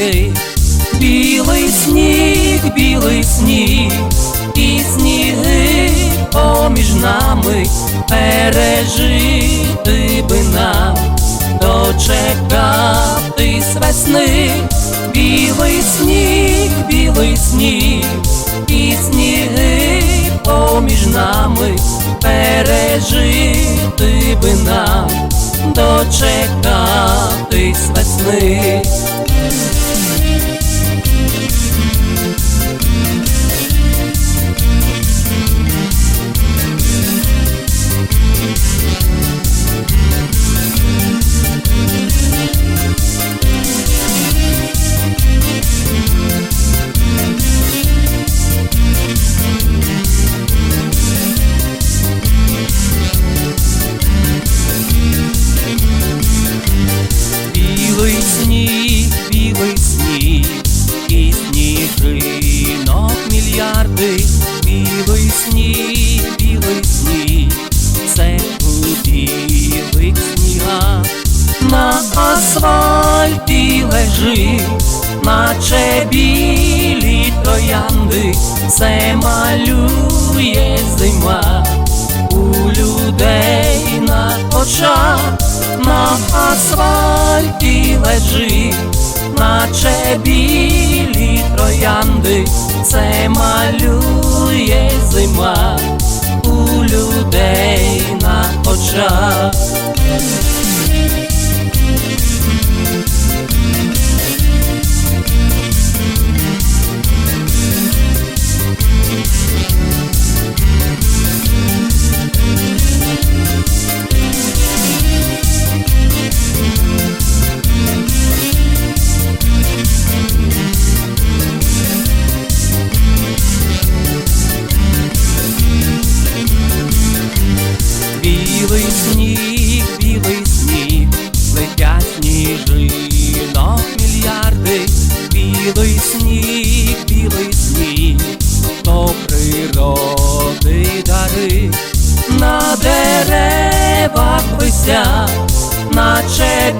стежки, білий сніг, білий сніг, і сніги поміж нами пережити би нам, дочекатись весни, білий сніг, білий сніг, і сніги поміж нами пережити би нам, дочекатись весни. Лежить, наче білі троянди, це малює зима. У людей на очах, на асфальті лежить, наче білі троянди, це малює зима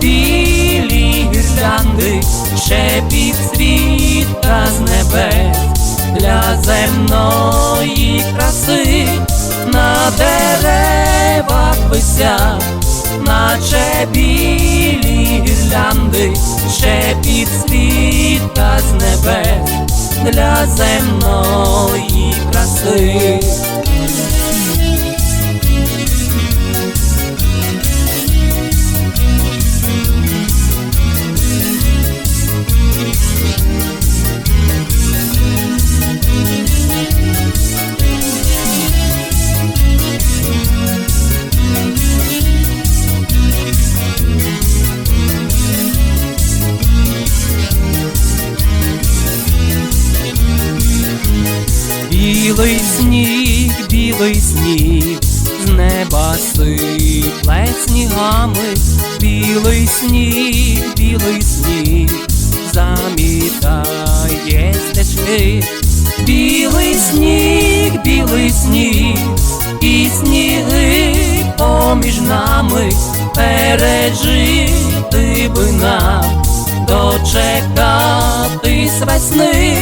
білі гірлянди, ще підсвітка з небес. Для земної краси на деревах висять, наче білі гірлянди, ще підсвітка з небес. Для земної краси. Білий сніг, білий сніг, з неба сипле снігами, білий сніг, білий сніг, замітає стежки, білий сніг, білий сніг, і сніги поміж нами. Пережити би нам, дочекатись весни,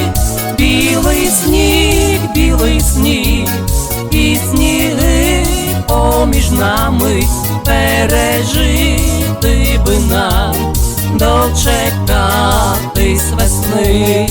нами пережити би нам, дочекатись весни.